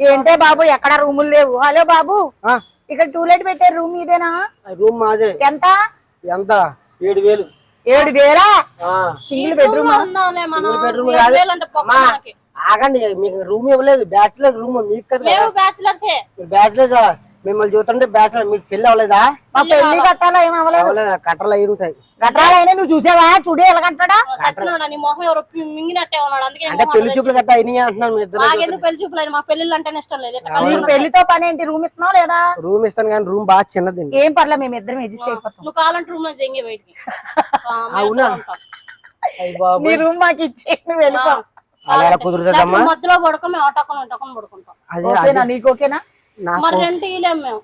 ఏంటే బాబు ఎక్కడ రూములు లేవు? హలో బాబు. ఆ, ఇక్కడ టూలెట్ పెట్టే రూమ్ ఇదేనా? రూమ్ మాదే. ఎంత? ఎంత? ఏడు వేలు. ఏడు వేలా? Single bedroom. ఆగండి మీకు రూమ్ ఇవ్వలేదు. బ్యాచులర్ రూమ్ మీకు బ్యాచిలర్సే. బ్యాచులర్ మిమ్మల్ని చూస్తుంటే బ్యాచులర్ మీకు పెళ్ళి అవ్వలేదా? మా పెళ్ళి కట్టాలా ఏం అవ్వలేదు? అవ్వలేదా? కట్టలు అయి ఉంటాయి. కట్టాలైనా నువ్వు చూసావా? చూడే ఎలాగంటాడా సచ్చినాడు నీ మొహం ఎవరో మింగినట్టే ఉన్నాడు. అందుకే అంటే పెళ్ళి చూపులు గట్ట అయినాయి అంటున్నాను మీ ఇద్దరు పెళ్ళి చూపులేదు మా పెళ్ళిళ్ళు అంటేనే ఇష్టం లేదు. నీకు పెళ్ళితో పని ఏంటి? రూమ్ ఇస్తున్నావు లేదా? రూమ్ ఇస్తాను కానీ రూమ్ బాగా చిన్నదండి ఏం పర్లే మేము ఇద్దరం అడ్జస్ట్ అయిపోతాం. నువ్వు కావాలంటే రూమ్లో జంగి బయటికి. అవునా? ఉంటాం. నీ రూమ్ మాకు ఇచ్చే నువ్వు వెళ్ళిపో. అలా కుదురుతుందమ్మా? మధ్యలో పడుకో మేము ఆటోకొని ఉంటాకొని పడుకుంటాం. అదే ఓకేనా? నీకు ఓకేనా? నాకు రెంట్ మేము.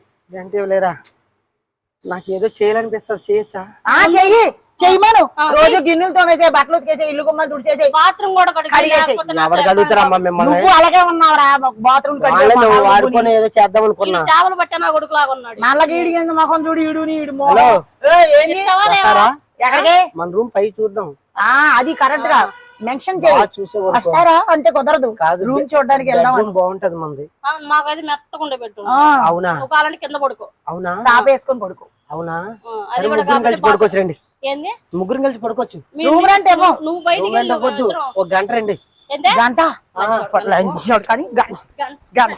నాకు ఏదో చేయాలనిపిస్తుంది. చేయొచ్చా? ఆ చెయ్యి. చెయ్యమను రోజు గిన్నెలు తోమేసే బట్టలు ఉతికేసే ఇల్లు గుమ్మలు తుడిచేసే బాత్రూమ్ కూడా కడిగి కడిగేసి. లేకపోతే నాకు ఎవరికి అడుగుతారమ్మా మిమ్మల్ని? నువ్వు అలాగే ఉన్నావురా. బాత్రూమ్ వాడుకొని ఏదో చేద్దాం అనుకున్నా. చేపలు పట్టే నా కొడుకు లాగా ఉన్నాడు. నల్లకి ఈడి కింద మొఖం చూడు ఈడు నీ ఈడు హలో. మొహం ఏయ్, ఏంది? ఇస్తావా లేవా? వస్తారా? ఎక్కడికి? మన రూమ్ పై చూద్దాం. ఆ అది కరెక్ట్గా మెన్షన్ చేయి. వస్తారా అంటే కుదరదు. కాదు రూమ్ చూడడానికి వెళ్దాం బాగుంటది మనది ఆ, మాకైతే మెత్తకుండా పెట్టు ఆ, అవునా? కావాలంటే కింద పడుకో. అవునా? సాప వేసుకొని పడుకో. అవునా? ముగ్గురం కలిసి పడుకోవచ్చు రండి. ఏంది? ముగ్గురం కలిసి పడుకోవచ్చు. రూమ్ రెంట్ ఏమో. నువ్వు మేమిద్దరం. ఒక గంట రండి. ఏందే? గంట? లంచ్ కానీ. గంట.